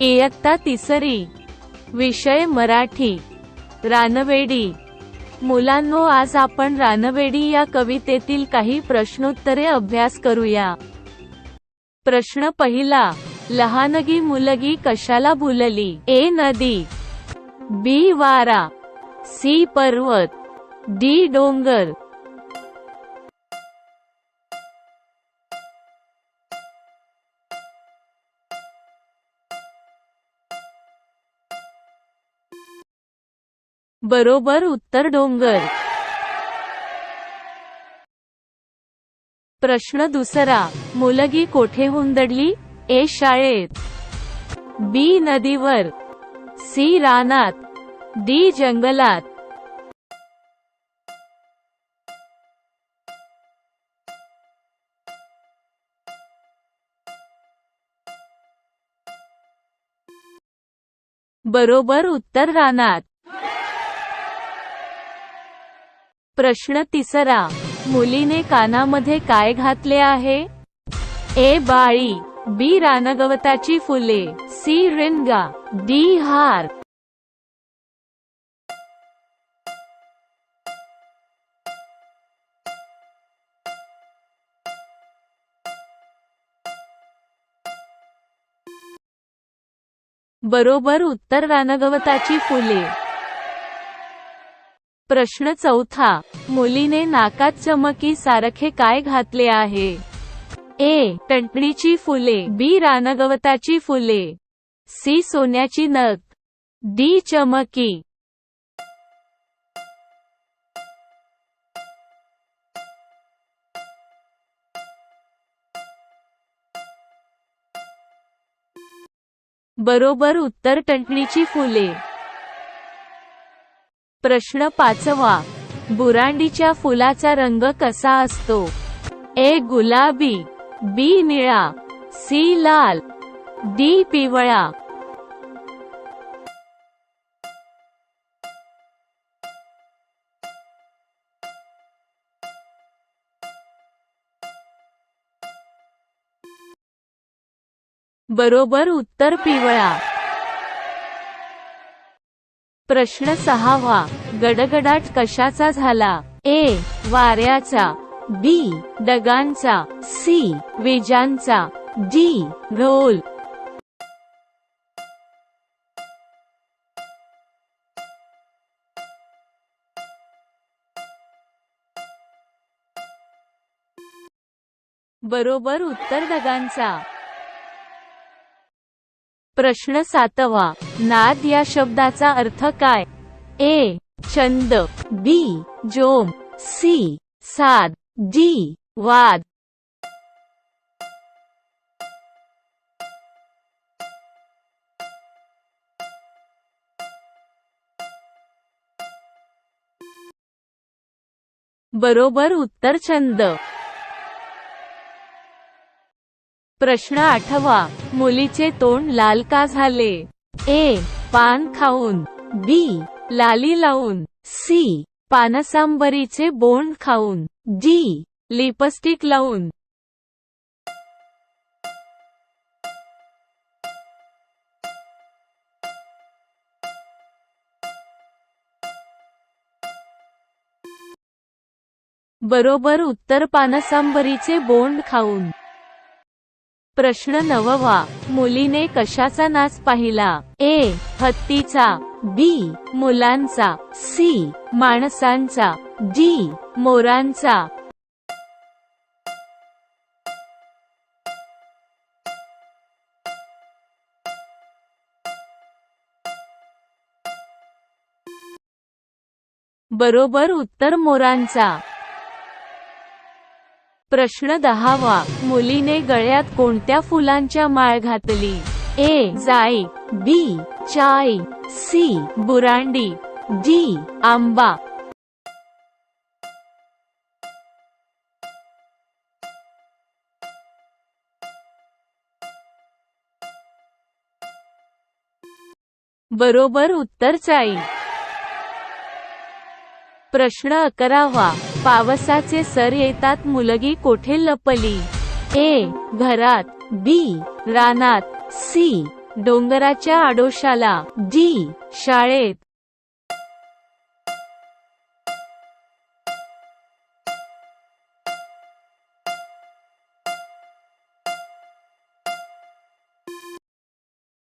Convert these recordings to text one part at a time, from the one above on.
इयत्ता तिसरी. विषय मराठी. रानवेडी. मुलांनो आज आपण रानवेडी या कवितेतील काही प्रश्नोत्तरे अभ्यास करूया. प्रश्न पहिला लहानगी मुलगी कशाला भुलली? ए नदी. बी वारा. सी पर्वत. डी डोंगर. बरोबर उत्तर डोंगर. प्रश्न दुसरा मुलगी कोठे हुंदडली? ए शाळेत. बी नदीवर. सी रानात. डी जंगलात. बरोबर उत्तर रानात. प्रश्न तिसरा. मुलीने कानामध्ये काय घातले आहे? ए बाळी बी रानगवताची फुले सी रिंगा डी हार. बरोबर उत्तर रानगवताची फुले. प्रश्न चौथा मुलीने नाकात चमकी सारखे काय घातले आहे? ए टंटणीची फुले बी रानगवताची फुले सी सोन्याची नथ डी चमकी. बरोबर उत्तर टंटणीची फुले. प्रश्न पाचवा बुरांडीच्या फुलाचा रंग कसा असतो? ए गुलाबी बी निळा सी लाल डी पिवळा. बरोबर उत्तर पिवळा. प्रश्न सहावा. गडगडाट कशाचा झाला? ए. वाऱ्याचा. बी. डगांचा सी. विजांचा. डी. ढोल. बरोबर उत्तर ढगांचा प्रश्न सातवा. नाद या शब्दाचा अर्थ काय? ए छंद. बी जोम. सी साद. डी वाद. बरोबर उत्तर छंद. प्रश्न आठवा. मुलीचे तोंड लाल का झाले? ए पान खाऊन. बी लाली लावून. सी पानसांबरीचे बोंड खाऊन. डी लिपस्टिक लावून. बरोबर उत्तर पानसांबरीचे बोंड खाऊन. प्रश्न नववा. मुलीने कशाचा नाच पाहिला? ए. हत्तीचा. बी. मुलांचा. सी. माणसांचा. डी. मोरांचा. बरोबर उत्तर मोरांचा. प्रश्न दहावा. मुलीने गळ्यात कोणत्या फुलांच्या माळ घातली? ए जाई. बी चाई सी बुरांडी. डी आंबा. बरोबर उत्तर चाई प्रश्न अकरावा. पावसाचे सर येतात मुलगी कोठे लपली? ए. घरात. बी. रानात. सी. डोंगराच्या आडोशाला. डी. शाळेत.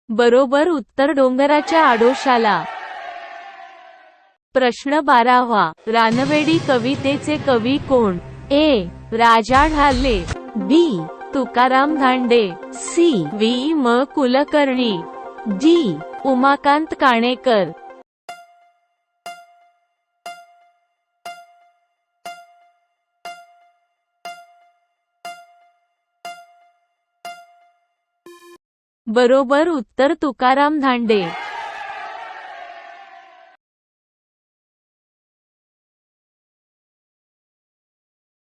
बरोबर उत्तर डोंगराच्या आडोशाला. प्रश्न बारावा. रानवेडी कवितेचे कवी कोण? A. Raja Dhale B. Tukaram Dhande. C. V. म. कुलकर्णी. डी. उमाकांत काणेकर. बरोबर उत्तर तुकाराम धांडे.